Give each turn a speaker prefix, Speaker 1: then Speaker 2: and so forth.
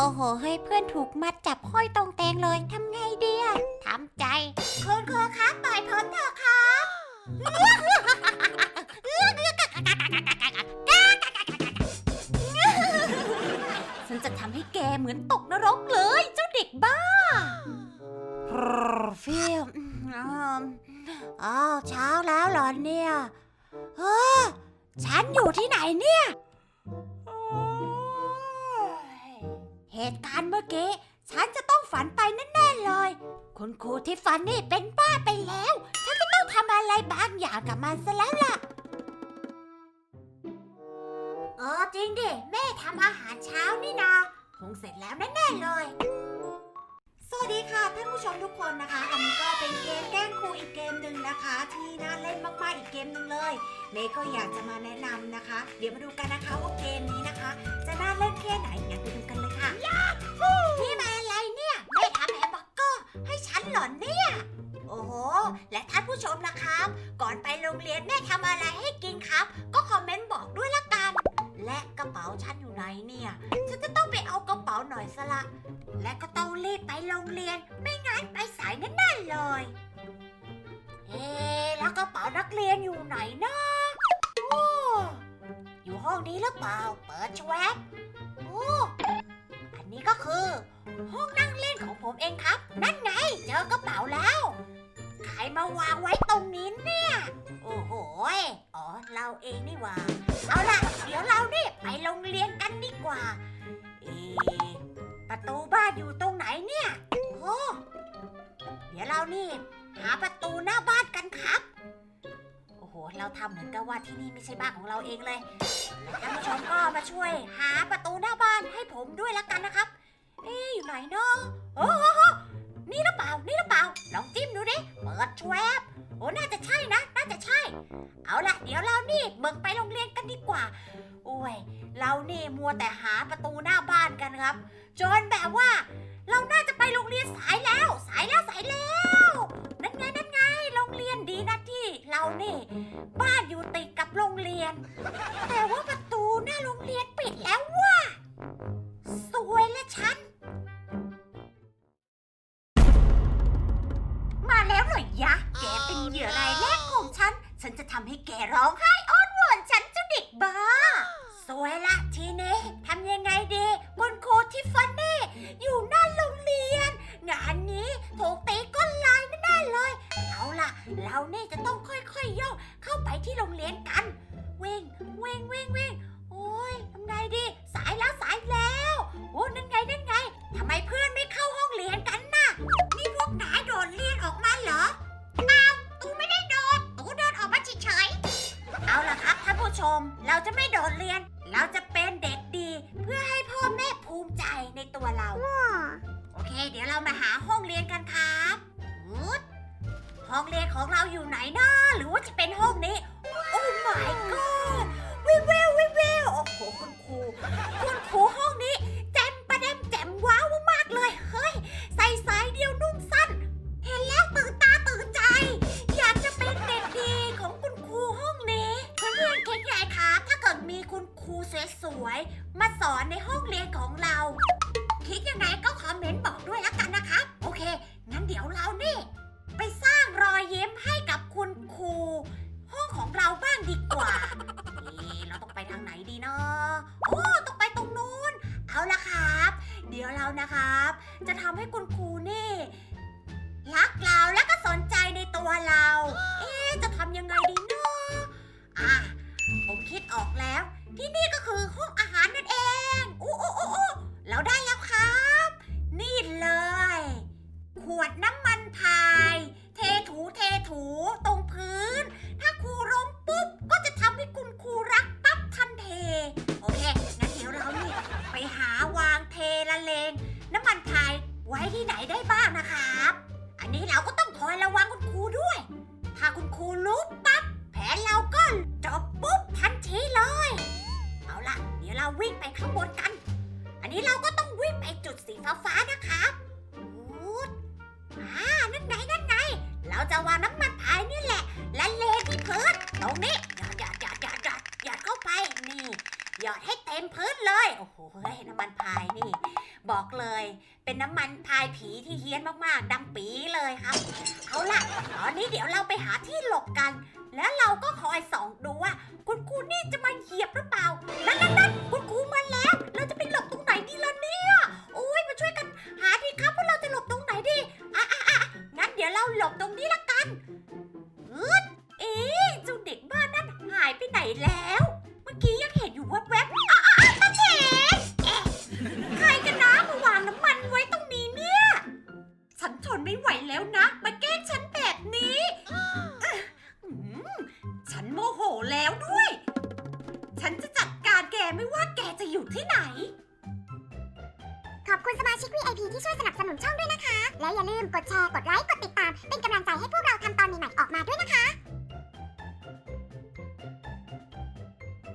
Speaker 1: โอ้โหเฮ้ยเพื่อนถูกมัดจับห้อยตรงเตงเลยทำไงดีอะทำใจคุณครูครับปล่อยผมเถอะครับฉันจะทำให้แกเหมือนตกนรกเลย เจ้าเด็กบ้าฟิลมอ้าวเช้าแล้วเหรอเนี่ยเออฉันอยู่ที่ไหนเนี่ย เหตุการณ์เมื่อกี้ฉันจะต้องฝันไปแน่ๆเลย คุณครูที่ฝันนี่เป็นบ้าไปแล้ว ฉันจะต้องทำอะไรบางอย่างกับมันซะแล้วล่ะ เออจริงดิแม่ทำอาหารเช้านี่นาคงเสร็จแล้วแน่ๆเลย สวัสดีค่ะท่านผู้ชมทุกคนนะคะ อันนี้ก็เป็นเกมแกล้งครูอีกเกมหนึ่งนะคะ ที่น่าเล่นมากๆอีกเกมหนึ่งเลยเมย์ก็อยากจะมาแนะนำนะคะ เดี๋ยวมาดูกันนะคะว่าเกมนี้นะคะ จะน่าเล่นแค่ไหน มนะครับ ก่อนไปโรงเรียนแม่ทำอะไรให้กินครับ ก็คอมเมนต์บอกด้วยละกัน และกระเป๋าฉันอยู่ไหนเนี่ย ฉันจะต้องไปเอากระเป๋าหน่อยสละ และก็ต้องรีบไปโรงเรียน ไม่งั้นไปสายแน่ๆเลย เอ๊ะแล้วกระเป๋านักเรียนอยู่ไหนนะโอ้อยู่ห้องนี้หรือเปล่า เปิดชวบ หว่า เอาล่ะ เดี๋ยวเราเนี่ไปโรงเรียนกันดีกว่า เอะประตูบ้านอยู่ตรงไหนเนี่ยโอ้เดี๋ยวเรานี่ หาประตูหน้าบ้านกันครับ โอ้โห เราทำเหมือนกับว่าที่นี่ไม่ใช่บ้านของเราเองเลยท่านผู้ชมก็มาช่วย หาประตูหน้าบ้านให้ผมด้วยละกันนะครับ เอ๊อยู่ไหนเนาะโอ้ ประตูหน้าบ้านกันครับ จนแบบว่า เราน่าจะไปโรงเรียนสายแล้ว สายแล้วสายแล้วนั่นไงนั่นไงโรงเรียนดีนะที่ เรานี่ บ้านอยู่ติดกับโรงเรียน แต่ว่าประตูหน้าโรงเรียนปิดแล้วว่ะสวยและฉัน มาแล้วเหรอยะ แกเป็นเหยื่อรายแรกของฉัน ฉันจะทำให้แกร้องไห้ ม เราจะไม่โดดเรียน เราจะเป็นเด็กดี เพื่อให้พ่อแม่ภูมิใจในตัวเรา โอเค เดี๋ยวเรามาหาห้องเรียนกันครับอุ๊ดห้องเรียนของเราอยู่ไหนนะหรือว่าจะเป็นห้องนี้ โอ้ my มาสอนในห้องเรียนของเรา คิดยังไงก็คอมเมนต์บอกด้วยแล้วกันนะครับ โอเค งั้นเดี๋ยวเรานี่ ไปสร้างรอยยิ้มให้กับคุณครู ห้องของเราบ้างดีกว่าเอ๊เราต้องไปทางไหนดีเนาะโอ้ต้องไปตรงนู้น เอาละครับ เดี๋ยวเรานะครับ จะทำให้คุณครูนี่รักเราและก็ ที่ไหนได้บ้างนะครับ อันนี้เราก็ต้องคอยระวังคุณครูด้วย ถ้าคุณครูรู้ปั๊บแผนเราก็จบปุ๊บทันทีเลย เอาล่ะ เดี๋ยวเราวิ่งไปข้างบนกัน อันนี้เราก็ต้องวิ่งไปจุดสีฟ้าๆนะครับอูดอ่านั่นไงนั่นไง เราจะวางน้ำมันพายนี่แหละ และเลนที่พื้นตรงนี้ เป็นเลยเฮ้ยน้ำมันพายนี่บอกเลย เป็นน้ำมันพายผีที่เฮี้ยนมากๆ ดังปีเลยครับ เอาล่ะ ตอนนี้เดี๋ยวเราไปหาที่หลบกัน แล้วเราก็คอยส่องดูว่า คุณครูนี่จะมาเหยียบหรือเปล่า นั่นนั่นนั่นคุณครูมาแล้ว เราจะไปหลบตรงไหนดีล่ะเนี่ยโอ้ยมาช่วยกันหาดีครับว่าเราจะหลบตรงไหนดี อะอะอะงั้นเดี๋ยวเราหลบตรงนี้ละกันอึดเอ๊ะเจ้าเด็กบ้านนั้นหายไปไหนแล้ว นะ มาแกล้งฉันแบบนี้อื้อหือฉันโมโหแล้วด้วย ฉันจะจัดการแกไม่ว่าแกจะอยู่ที่ไหน
Speaker 2: ขอบคุณสมาชิก VIP ที่ช่วยสนับสนุนช่องด้วยนะคะ และอย่าลืมกดแชร์ กดไลค์ กดติดตาม เป็นกำลังใจให้พวกเราทำตอนใหม่ๆออกมาด้วยนะคะ